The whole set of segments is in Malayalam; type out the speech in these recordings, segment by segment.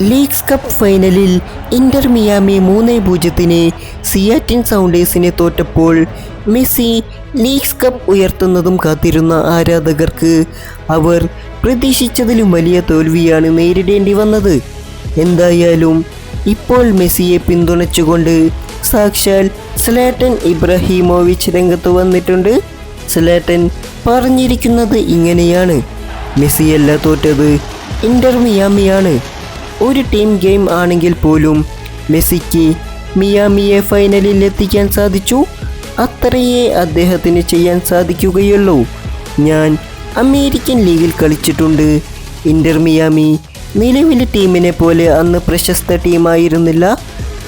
ലീഗ്സ് കപ്പ് ഫൈനലിൽ ഇന്റർ മിയാമി മൂന്ന് പൂജ്യത്തിന് സിയാറ്റിൻ സൗണ്ടേഴ്സിനെ തോറ്റപ്പോൾ മെസ്സി ലീഗ്സ് കപ്പ് ഉയർത്തുന്നതും കാത്തിരുന്ന ആരാധകർക്ക് അവർ പ്രതീക്ഷിച്ചതിലും വലിയ തോൽവിയാണ് നേരിടേണ്ടി വന്നത്. എന്തായാലും ഇപ്പോൾ മെസ്സിയെ പിന്തുണച്ചുകൊണ്ട് സാക്ഷാൽ സ്ലാറ്റൻ ഇബ്രാഹിമോവിച്ച് രംഗത്ത് വന്നിട്ടുണ്ട്. സ്ലാറ്റൻ പറഞ്ഞിരിക്കുന്നത് ഇങ്ങനെയാണ്. മെസ്സിയല്ല തോറ്റത് ഇന്റർ മിയാമിയാണ്. ഒരു ടീം ഗെയിം ആണെങ്കിൽ പോലും മെസ്സിക്ക് മിയാമിയെ ഫൈനലിൽ എത്തിക്കാൻ സാധിച്ചു. അത്രയേ അദ്ദേഹത്തിന് ചെയ്യാൻ സാധിക്കുകയുള്ളൂ. ഞാൻ അമേരിക്കൻ ലീഗിൽ കളിച്ചിട്ടുണ്ട്. ഇന്റർ മിയാമി നിലവിലെ ടീമിനെ പോലെ അന്ന് പ്രശസ്ത ടീമായിരുന്നില്ല.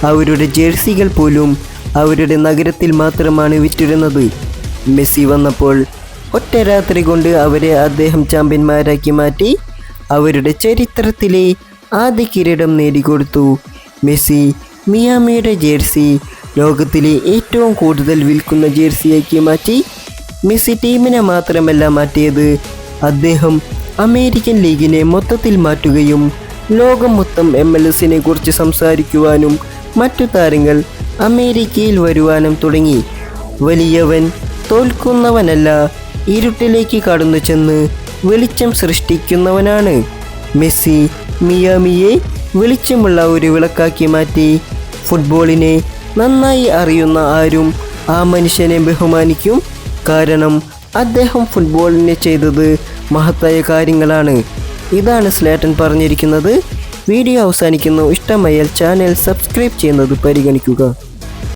അവരുടെ ജേഴ്സികൾ പോലും അവരുടെ നഗരത്തിൽ മാത്രമാണ് വിറ്റിരുന്നത്. മെസ്സി വന്നപ്പോൾ ഒറ്റ രാത്രി കൊണ്ട് അവരെ അദ്ദേഹം ചാമ്പ്യന്മാരാക്കി മാറ്റി. അവരുടെ ചരിത്രത്തിലെ ആദ്യ കിരീടം നേടിക്കൊടുത്തു. മെസ്സി മിയാമിയുടെ ജേഴ്സി. ലോകത്തിലെ ഏറ്റവും കൂടുതൽ വിൽക്കുന്ന ജേഴ്സിയാക്കി മാറ്റി മെസ്സി ടീമിനെ മാത്രമല്ല മാറ്റിയത്. അദ്ദേഹം അമേരിക്കൻ ലീഗിനെ മൊത്തത്തിൽ മാറ്റുകയും ലോകം മൊത്തം എം എൽ എസിനെ കുറിച്ച് സംസാരിക്കുവാനും മറ്റു താരങ്ങൾ അമേരിക്കയിൽ വരുവാനും തുടങ്ങി. വലിയവൻ തോൽക്കുന്നവനല്ല ഇരുട്ടിലേക്ക് കടന്നു ചെന്ന് വെളിച്ചം സൃഷ്ടിക്കുന്നവനാണ് മെസ്സി. മിയാമിയെ വെളിച്ചമുള്ള ഒരു വിളക്കാക്കി മാറ്റി. ഫുട്ബോളിനെ നന്നായി അറിയുന്ന ആരും ആ മനുഷ്യനെ ബഹുമാനിക്കും. കാരണം അദ്ദേഹം ഫുട്ബോളിനെ ചെയ്തത് മഹത്തായ കാര്യങ്ങളാണ്. ഇതാണ് സ്ലേട്ടൻ പറഞ്ഞിരിക്കുന്നത്. വീഡിയോ അവസാനിക്കുന്നു. ഇഷ്ടമായാൽ ചാനൽ സബ്സ്ക്രൈബ് ചെയ്യുന്നത് പരിഗണിക്കുക.